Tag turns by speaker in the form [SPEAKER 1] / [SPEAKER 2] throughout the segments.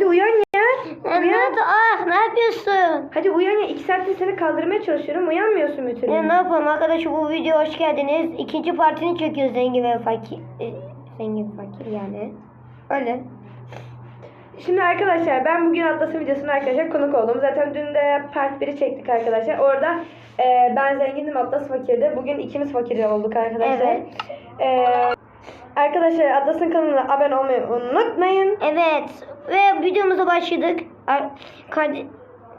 [SPEAKER 1] Hadi uyan ya. Uyan.
[SPEAKER 2] Mehmet ah ne yapıyorsun?
[SPEAKER 1] Hadi uyan ya. İki saattir seni kaldırmaya çalışıyorum. Uyanmıyorsun bir türlü.
[SPEAKER 2] Ya ne yapalım arkadaşlar bu video hoş geldiniz. İkinci partini çekiyoruz zengin ve fakir. e, zengin fakir yani. Öyle.
[SPEAKER 1] Şimdi arkadaşlar ben bugün Atlas'ın videosuna arkadaşlar konuk oldum. Zaten dün de part 1'i çektik arkadaşlar. Orada e, ben zengindim Atlas fakirdi. Bugün ikimiz fakir olduk arkadaşlar.
[SPEAKER 2] Evet.
[SPEAKER 1] E, arkadaşlar Atlas'ın kanalına abone olmayı unutmayın.
[SPEAKER 2] Evet ve videomuza başladık. Ar karde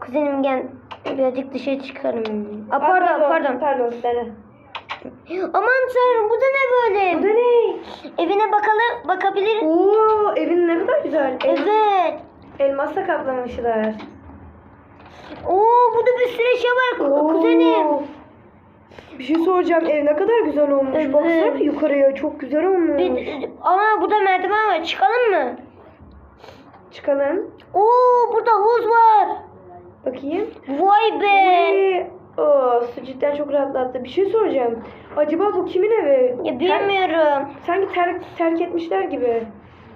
[SPEAKER 2] kuzenim gel birazcık dışarı çıkarım. Aa,
[SPEAKER 1] Aa,
[SPEAKER 2] pardon pardon.
[SPEAKER 1] Pardon dene.
[SPEAKER 2] Aman tanrım bu da ne
[SPEAKER 1] Bu
[SPEAKER 2] böyle?
[SPEAKER 1] da ne?
[SPEAKER 2] Evine bakalım bakabilir.
[SPEAKER 1] Oo evin ne kadar güzel. El,
[SPEAKER 2] Evet.
[SPEAKER 1] elmasla kaplamışlar.
[SPEAKER 2] Oo burada bir sürü şey var ku- kuzenim.
[SPEAKER 1] Bir şey soracağım. Ev ne kadar güzel olmuş.
[SPEAKER 2] Evet.
[SPEAKER 1] Baksana yukarıya çok güzel olmuş.
[SPEAKER 2] Bir, ama burada merdiven var. Çıkalım mı?
[SPEAKER 1] Çıkalım.
[SPEAKER 2] Oo burada havuz var.
[SPEAKER 1] Bakayım.
[SPEAKER 2] Vay be.
[SPEAKER 1] Oy. Oo, su cidden çok rahatlattı. Bir şey soracağım. Acaba bu kimin evi?
[SPEAKER 2] Ya
[SPEAKER 1] Ter-
[SPEAKER 2] bilmiyorum.
[SPEAKER 1] sanki terk, terk etmişler gibi.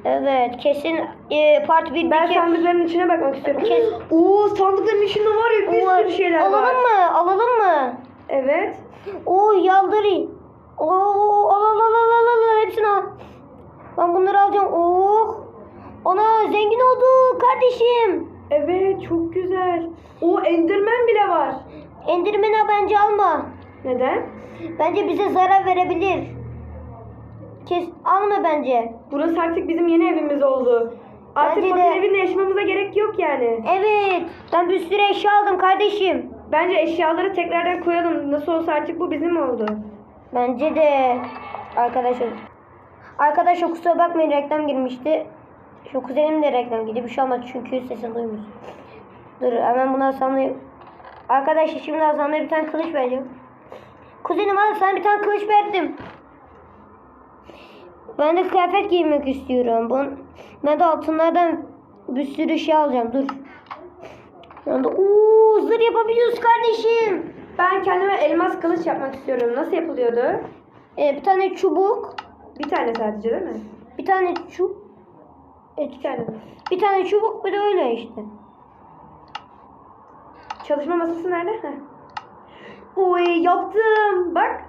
[SPEAKER 2] Evet kesin e, part 1'deki
[SPEAKER 1] Ben sandıkların içine bakmak istiyorum.
[SPEAKER 2] Kes-
[SPEAKER 1] Oo sandıkların içinde var ya bir sürü şeyler
[SPEAKER 2] alalım
[SPEAKER 1] var.
[SPEAKER 2] mı? Alalım mı?
[SPEAKER 1] Evet.
[SPEAKER 2] Oo yaldırı. Oo al al al al al al hepsini al. Ben bunları alacağım. Oo. Ana zengin oldu kardeşim.
[SPEAKER 1] Evet çok güzel. O Enderman bile var.
[SPEAKER 2] Endirmeni bence alma.
[SPEAKER 1] Neden?
[SPEAKER 2] Bence bize zarar verebilir. Kes alma bence.
[SPEAKER 1] Burası artık bizim yeni evimiz oldu. Artık
[SPEAKER 2] Bence
[SPEAKER 1] fakir
[SPEAKER 2] de.
[SPEAKER 1] evinde yaşamamıza gerek yok yani.
[SPEAKER 2] Evet. Ben bir sürü eşya aldım kardeşim.
[SPEAKER 1] Bence eşyaları tekrardan koyalım. Nasıl olsa artık bu bizim oldu.
[SPEAKER 2] Bence de arkadaşlar. Arkadaşlar kusura bakmayın reklam girmişti. Şu kuzenim de reklam girdi. Bir şey olmaz çünkü sesini duymuş. Dur hemen bunu Hasan'la... Arkadaşlar şimdi Hasan'la bir tane kılıç vereceğim. Kuzenim hadi sana bir tane kılıç verdim. Ben de kıyafet giymek istiyorum. Bun, ben de altınlardan bir sürü şey alacağım. Dur. De ooo zırh yapabiliyoruz kardeşim.
[SPEAKER 1] Ben kendime elmas kılıç yapmak istiyorum. Nasıl yapılıyordu?
[SPEAKER 2] Ee, bir tane çubuk.
[SPEAKER 1] Bir tane sadece değil mi?
[SPEAKER 2] Bir tane çubuk.
[SPEAKER 1] İki tane mi?
[SPEAKER 2] Bir tane çubuk bir de öyle işte.
[SPEAKER 1] Çalışma masası nerede? Heh. Oy yaptım. Bak.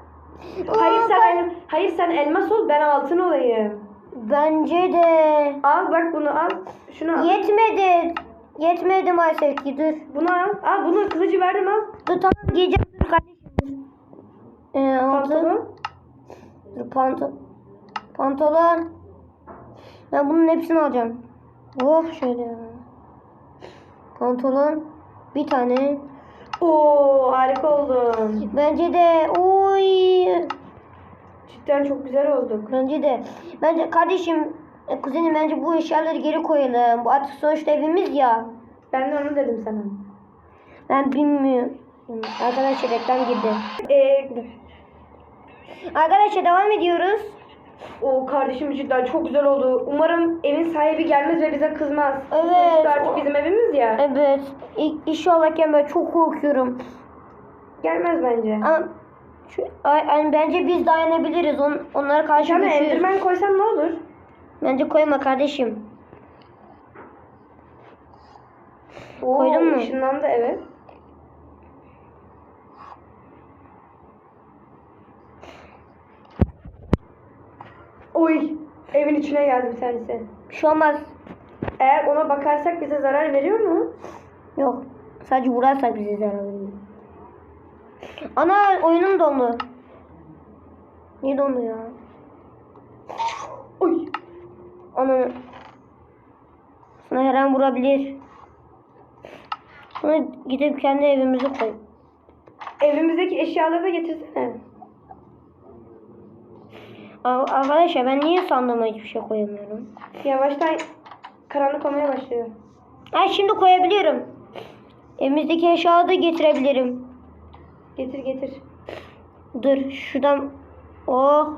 [SPEAKER 1] Hayır sen
[SPEAKER 2] ben-
[SPEAKER 1] el- hayır sen elmas ol ben altın olayım.
[SPEAKER 2] Bence de.
[SPEAKER 1] Al bak bunu al. Şunu al.
[SPEAKER 2] Yetmedi. Yetmedi maalesef ki dur.
[SPEAKER 1] Bunu al. Al bunu kılıcı verdim al.
[SPEAKER 2] Dur tamam giyeceğim dur kardeşim. Ee.
[SPEAKER 1] Pantolon.
[SPEAKER 2] Dur pantolon. Pantolon. Ben bunun hepsini alacağım. Hop şöyle. Pantolon. Bir tane.
[SPEAKER 1] Oo harika oldun.
[SPEAKER 2] Bence de. Oy.
[SPEAKER 1] Cidden çok güzel olduk.
[SPEAKER 2] Bence de. Bence kardeşim, e, kuzenim bence bu eşyaları geri koyalım. Bu artık sonuçta evimiz ya.
[SPEAKER 1] Ben de onu dedim sana.
[SPEAKER 2] Ben bilmiyorum. Arkadaşlar reklam girdi.
[SPEAKER 1] Ee,
[SPEAKER 2] Arkadaşlar devam ediyoruz.
[SPEAKER 1] o kardeşim cidden çok güzel oldu. Umarım evin sahibi gelmez ve bize kızmaz.
[SPEAKER 2] Evet.
[SPEAKER 1] Sonuçta artık bizim evimiz ya.
[SPEAKER 2] Evet. İ- İnşallah ben çok korkuyorum.
[SPEAKER 1] Gelmez bence.
[SPEAKER 2] Ama şu, ay, ay, bence biz dayanabiliriz. On, onlara karşı
[SPEAKER 1] tane
[SPEAKER 2] güçlüyüz.
[SPEAKER 1] enderman koysam ne olur?
[SPEAKER 2] Bence koyma kardeşim.
[SPEAKER 1] Oo,
[SPEAKER 2] Koydun mu?
[SPEAKER 1] ışınlandı evet. Oy evin içine geldi bir tanesi.
[SPEAKER 2] Bir şey olmaz.
[SPEAKER 1] Eğer ona bakarsak bize zarar veriyor mu?
[SPEAKER 2] Yok. Sadece vurarsak bize zarar veriyor. Ana oyunum dondu. Niye dondu ya? Onu sana her an vurabilir. Sonra gidip kendi evimize koy.
[SPEAKER 1] Evimizdeki eşyaları da getirsene.
[SPEAKER 2] Ar- Arkadaşlar ben niye sandığıma hiçbir şey koyamıyorum?
[SPEAKER 1] Yavaştan karanlık olmaya başlıyor.
[SPEAKER 2] Ha şimdi koyabiliyorum. Evimizdeki eşyaları da getirebilirim.
[SPEAKER 1] Getir getir.
[SPEAKER 2] Dur şuradan oh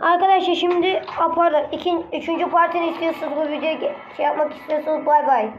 [SPEAKER 2] Arkadaşlar şimdi pardon ikinci, üçüncü partini istiyorsanız bu videoyu şey yapmak istiyorsanız bay bay.